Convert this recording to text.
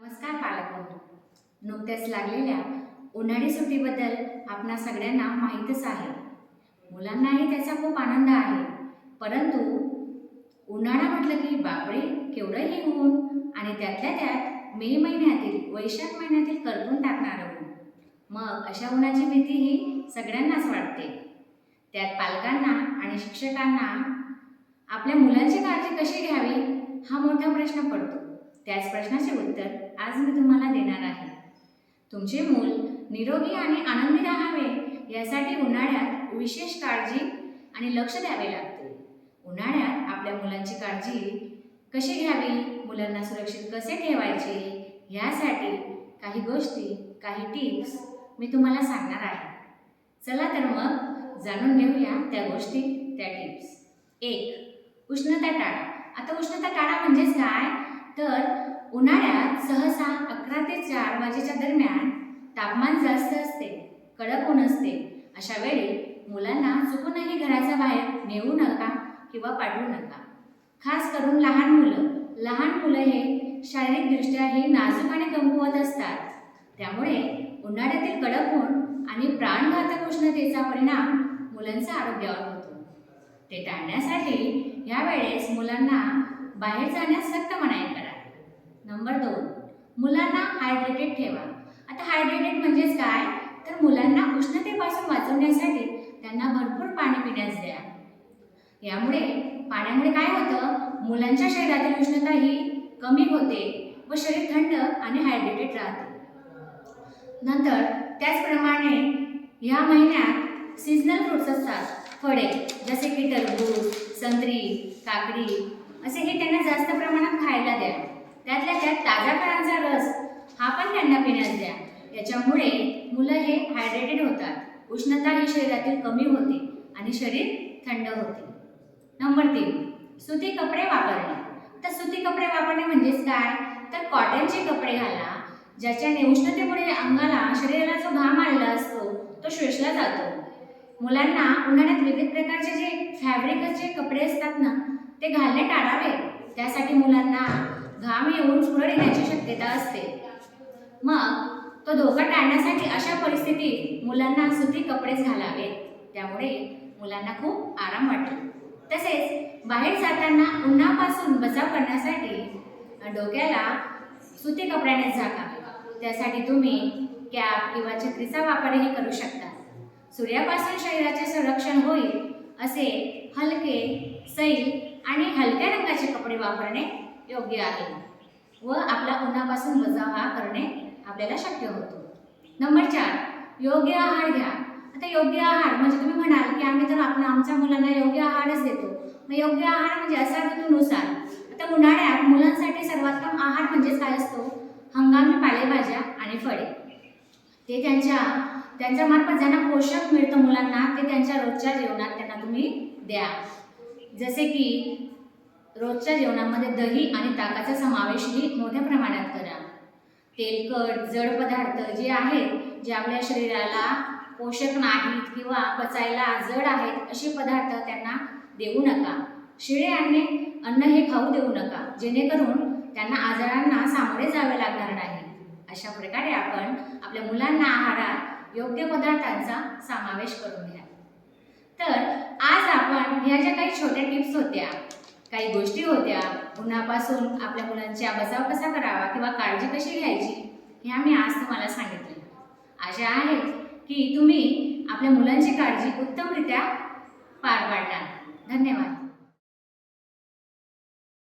नमस्कार पालक नुकत्याच लागलेल्या उन्हाळी सुट्टीबद्दल आपणा सगळ्यांना माहीतच आहे. मुलांनाही त्याचा खूप आनंद आहे. परंतु उन्हाळा म्हटलं की बापरे केवढंही ऊन आणि त्यातल्या त्यात मे महिन्यातील वैशाख महिन्यातील करपून टाकणारं ऊन. मग अशा उन्हाची भीती ही सगळ्यांनाच वाटते. त्यात पालकांना आणि शिक्षकांना आपल्या मुलांची काळजी कशी घ्यावी हा मोठा प्रश्न पडतो. त्याच प्रश्नाचे उत्तर आज मी तुम्हाला देणार आहे तुमचे मूल निरोगी आणि आनंदी राहावे यासाठी उन्हाळ्यात विशेष काळजी आणि लक्ष द्यावे लागते. उन्हाळ्यात आपल्या मुलांची काळजी कशी घ्यावी मुलांना सुरक्षित कसे ठेवायचे यासाठी काही गोष्टी काही टिप्स मी तुम्हाला सांगणार आहे. चला तर मग जाणून घेऊया त्या गोष्टी त्या टिप्स. एक उष्णता टाळा. आता उष्णता टाळा म्हणजेच काय? तर उन्हाळ्यात सहसा अकरा ते चार वाजेच्या दरम्यान तापमान जास्त असते कडक ऊन असते. अशा वेळी मुलांना चुकूनही घराच्या बाहेर नेऊ नका किंवा पाठवू नका. खास करून लहान मुलं. लहान मुलं हे शारीरिकदृष्ट्या हे नाजूक आणि कमकुवत असतात. त्यामुळे उन्हाळ्यातील कडक ऊन आणि प्राणघातक उष्णतेचा परिणाम मुलांच्या आरोग्यावर होतो. ते टाळण्यासाठी यावेळेस बाहेर जाण्यास सक्त मनाई करा. नंबर दोन मुलांना हायड्रेटेड ठेवा. आता हायड्रेटेड म्हणजेच काय? तर मुलांना उष्णतेपासून वाचवण्यासाठी त्यांना भरपूर पाणी पिण्यास द्या. यामुळे पाण्यामुळे काय होतं? मुलांच्या शरीरातील उष्णता ही कमी होते व शरीर थंड आणि हायड्रेटेड राहते. नंतर त्याचप्रमाणे या महिन्यात सीझनल फ्रुट्स असतात. फळे जसे की टरबूज संत्री काकडी असे हे त्यांना जास्त प्रमाणात खायला द्या. त्यातल्या त्यात ताज्या फळांचा रस हा पण त्यांना पिण्यात द्या. याच्यामुळे मुलं हे हायड्रेटेड होतात. उष्णता ही शरीरातील कमी होते आणि शरीर थंड होते. नंबर तीन सुती कपडे वापरणे. तर सुती कपडे वापरणे म्हणजेच काय? तर कॉटनचे कपडे घाला ज्याच्याने उष्णतेमुळे अंगाला शरीराला जो घाम आलेला असतो तो शोषला जातो. मुलांना उन्हाळ्यात विविध प्रकारचे जे फॅब्रिकचे कपडे असतात ना ते घालणे टाळावे. त्यासाठी मुलांना घाम येऊन पुढे येण्याची शक्यता असते. मग तो धोका टाळण्यासाठी अशा परिस्थितीत मुलांना सुती कपडेच घालावे त्यामुळे मुलांना खूप आराम वाटेल तसेच बाहेर जाताना उन्हापासून बचाव करण्यासाठी डोक्याला सुती कपड्याने झाकावे त्यासाठी तुम्ही कॅप किंवा छत्रीचा वापरही करू शकता. सूर्यापासून शरीराचे संरक्षण होईल. असे हलके सैल आणि हलक्या रंगाचे कपडे वापरणे योग्य आहे. व आपला उन्हापासून बचाव हा करणे आपल्याला शक्य होतो. नंबर चार योग्य आहार घ्या. आता योग्य आहार म्हणजे तुम्ही म्हणाल की आम्ही तर आपण आमच्या मुलांना योग्य आहारच देतो. मग योग्य आहार म्हणजे असा ऋतूनुसार. आता उन्हाळ्यात मुलांसाठी सर्वोत्तम आहार म्हणजेच काय असतो? हंगामी पालेभाज्या आणि फळे. ते त्यांच्या त्यांच्या मार्फत ज्यांना पोषक मिळतं मुलांना ते त्यांच्या रोजच्या जेवणात त्यांना तुम्ही द्या. जसे की रोजच्या जेवणामध्ये दही आणि ताकाचा समावेशही मोठ्या प्रमाणात करा. तेलकट जड पदार्थ जे आहेत जे आपल्या शरीराला पोषक नाहीत किंवा पचायला जड आहेत असे पदार्थ त्यांना देऊ नका. शिळे अन्ने अन्न हे खाऊ देऊ नका. जेणेकरून त्यांना आजारांना सामोरे जावे लागणार नाही. अशा प्रकारे आपण आपल्या मुलांना आहारात योग्य पदार्थांचा समावेश करून घ्या. तर आज आपण ह्या ज्या काही छोट्या टिप्स होत्या काही गोष्टी होत्या उन्हापासून आपल्या मुलांचा बचाव कसा करावा किंवा काळजी कशी घ्यायची ह्या मी आज तुम्हाला सांगितले. आशा आहे की तुम्ही आपल्या मुलांची काळजी उत्तमरित्या पार पाडणार धन्यवाद.